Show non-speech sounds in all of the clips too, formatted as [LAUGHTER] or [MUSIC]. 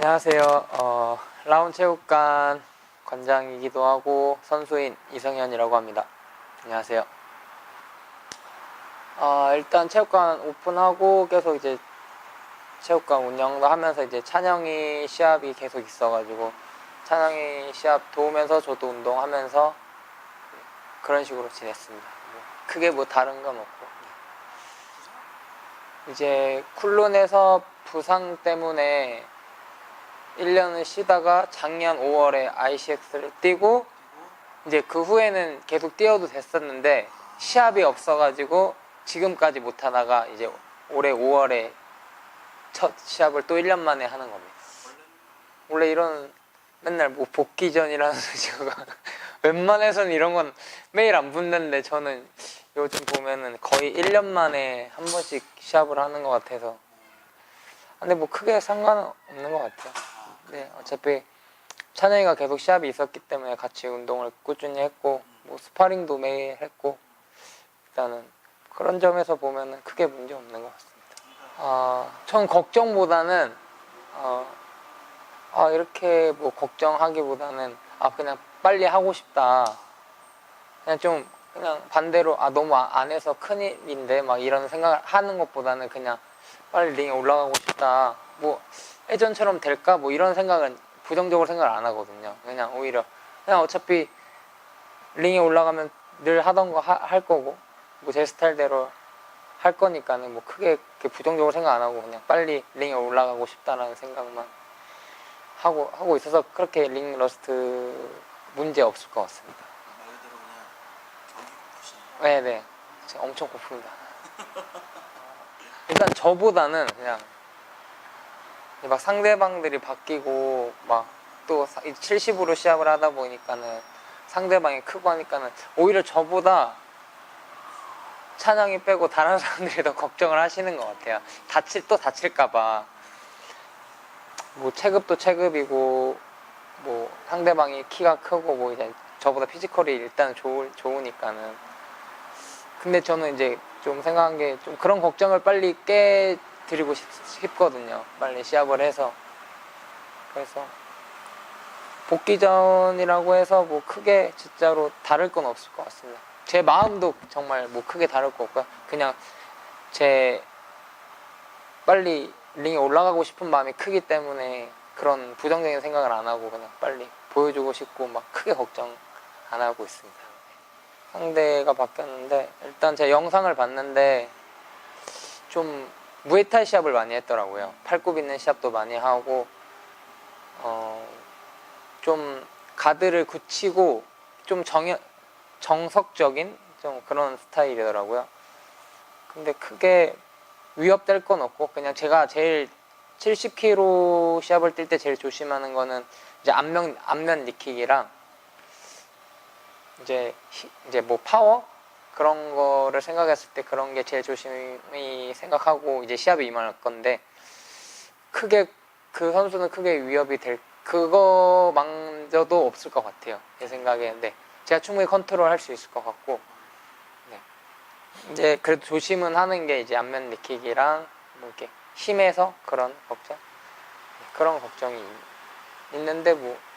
안녕하세요. 어, 라운 체육관 관장이기도 하고 선수인 이성현이라고 합니다. 안녕하세요. 어, 일단 체육관 오픈하고 계속 이제 체육관 운영도 하면서 이제 찬영이 시합이 계속 있어가지고 찬영이 시합 도우면서 저도 운동하면서 그런 식으로 지냈습니다. 뭐 크게 뭐 다른 건 없고 이제 쿨론에서 부상 때문에 1년을 쉬다가 작년 5월에 ICX를 뛰고 이제 그 후에는 계속 뛰어도 됐었는데 시합이 없어가지고 지금까지 못 하다가 이제 올해 5월에 첫 시합을 또 1년 만에 하는 겁니다. 원래 이런 맨날 뭐 복귀 전이라는 [LAUGHS] 소식가 [LAUGHS] 웬만해서는 이런 건 매일 안 붙는데 저는 요즘 보면은 거의 1년 만에 한 번씩 시합을 하는 것 같아서 근데 뭐 크게 상관은 없는 것 같아요. 네, 어차피 찬영이가 계속 시합이 있었기 때문에 같이 운동을 꾸준히 했고 뭐 스파링도 매일 했고 일단은 그런 점에서 보면은 크게 문제 없는 것 같습니다. 아, 전 걱정보다는 어, 아 이렇게 뭐 걱정하기보다는 아 그냥 빨리 하고 싶다. 그냥 좀 그냥 반대로 아 너무 아- 안 해서 큰일인데 막 이런 생각을 하는 것보다는 그냥 빨리 링에 올라가고 싶다. 뭐 예전처럼 될까 뭐 이런 생각은 부정적으로 생각을 안 하거든요. 그냥 오히려 그냥 어차피 링에 올라가면 늘 하던 거 할 거고 뭐 제 스타일대로 할 거니까는 뭐 크게 부정적으로 생각 안 하고 그냥 빨리 링에 올라가고 싶다라는 생각만 하고 하고 있어서 그렇게 링 러스트 문제 없을 것 같습니다. 말 그대로 그냥 경기 고프시네요. 네네. 엄청 고픕니다. [LAUGHS] 일단 저보다는 그냥 막 상대방들이 바뀌고 막 또 70으로 시합을 하다 보니까는 상대방이 크고 하니까는 오히려 저보다 찬양이 빼고 다른 [LAUGHS] 사람들이 더 걱정을 하시는 것 같아요. 다칠 또 다칠까봐 뭐 체급도 체급이고 뭐 상대방이 키가 크고 뭐 이제 저보다 피지컬이 일단 좋을 좋으니까는 근데 저는 이제 좀 생각한 게 좀 그런 걱정을 빨리 깨 드리고 싶, 싶거든요. 빨리 시합을 해서. 그래서 복귀전이라고 해서 뭐 크게 진짜로 다를 건 없을 것 같습니다. 제 마음도 정말 뭐 크게 다를 거 없고요. 그냥 제 빨리 링에 올라가고 싶은 마음이 크기 때문에 그런 부정적인 생각을 안 하고 그냥 빨리 보여주고 싶고 막 크게 걱정 안 하고 있습니다. 상대가 바뀌었는데 일단 제 영상을 봤는데 좀 무에타이 시합을 많이 했더라고요. 팔굽 있는 시합도 많이 하고 어, 좀 가드를 굳히고 좀 정, 정석적인 좀 그런 스타일이더라고요. 근데 크게 위협될 건 없고 그냥 제가 제일 70kg 시합을 뛸 때 제일 조심하는 거는 이제 앞면 앞면 니킥이랑 이제 히- 이제 뭐 파워 그런 거를 생각했을 때 그런 게 제일 조심히 생각하고 이제 시합에 임할 건데 크게 그 선수는 크게 위협이 될 그거만저도 없을 것 같아요. 제 생각에. 네 제가 충분히 컨트롤 할 수 있을 것 같고. 네. 이제 그래도 조심은 하는 게 이제 앞면 니킥이랑 뭐 이렇게 힘에서 그런 걱정? 네, 그런 걱정이 있는데 뭐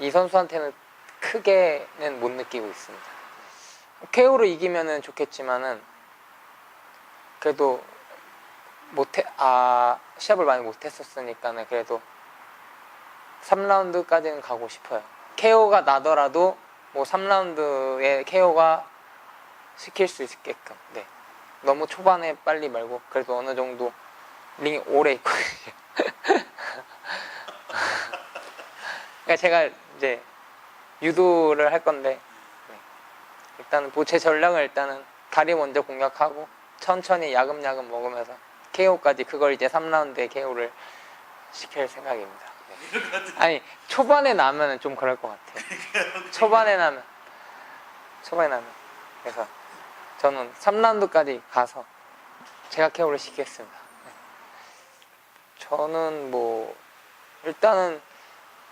이 선수한테는 크게는 못 느끼고 있습니다. KO로 이기면은 좋겠지만은 그래도 못해 아 시합을 많이 못했었으니까는 그래도 3라운드까지는 가고 싶어요. KO가 나더라도 뭐 3라운드에 KO가 시킬 수 있게끔 네 너무 초반에 빨리 말고 그래도 어느 정도 링이 오래 있거든요. [LAUGHS] 그러니까 제가 이제 유도를 할 건데 네. 일단은 뭐제 전략은 일단은 다리 먼저 공략하고 천천히 야금야금 먹으면서 KO까지 그걸 이제 3라운드에 KO를 시킬 생각입니다. 네. [LAUGHS] 아니 초반에 나면은 좀 그럴 것 같아요. 초반에 나면 초반에 나면 그래서 저는 3라운드까지 가서 제가 KO를 시키겠습니다. 네. 저는 뭐 일단은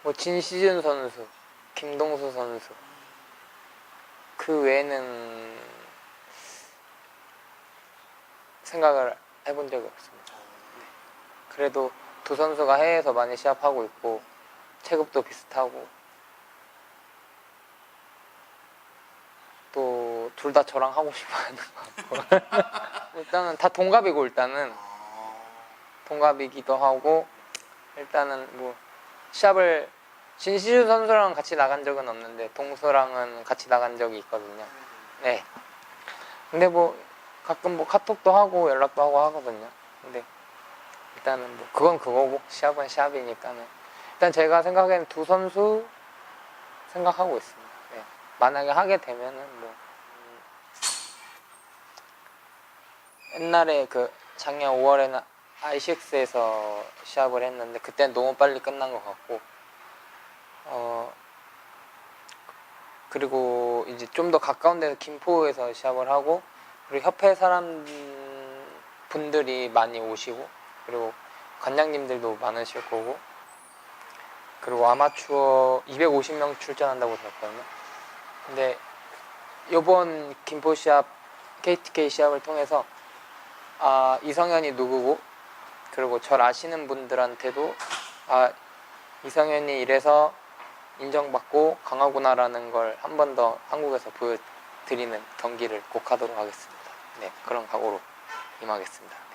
뭐 진시즌 선수, 김동수 선수 그 외에는 생각을 해본 적이 없습니다. 네. 그래도 두 선수가 해외에서 많이 시합하고 있고 체급도 비슷하고 또 둘 다 저랑 하고 싶어 하는 것 같고 [LAUGHS] 일단은 다 동갑이고 일단은 어, 동갑이기도 하고 일단은 뭐 시합을 신시준 선수랑 같이 나간 적은 없는데 동수랑은 같이 나간 적이 있거든요. 네. 근데 뭐 가끔 뭐 카톡도 하고 연락도 하고 하거든요. 근데 일단은 뭐 그건 그거고 시합은 시합이니까는 일단 제가 생각에는 두 선수 생각하고 있습니다. 네. 만약에 하게 되면은 뭐 음, 옛날에 그 작년 5월에는 ICX에서 시합을 했는데 그때는 너무 빨리 끝난 것 같고 어 그리고 이제 좀 더 가까운 데서 김포에서 시합을 하고 그리고 협회 사람 분들이 많이 오시고 그리고 관장님들도 많으실 거고 그리고 아마추어 250명 출전한다고 들었거든요. 근데 이번 김포 시합 KTK 시합을 통해서 아 이성현이 누구고 그리고 절 아시는 분들한테도 아 이성현이 이래서 인정받고 강하구나라는 걸 한 번 더 한국에서 보여드리는 경기를 꼭 하도록 하겠습니다. 네 그런 각오로 임하겠습니다. 네.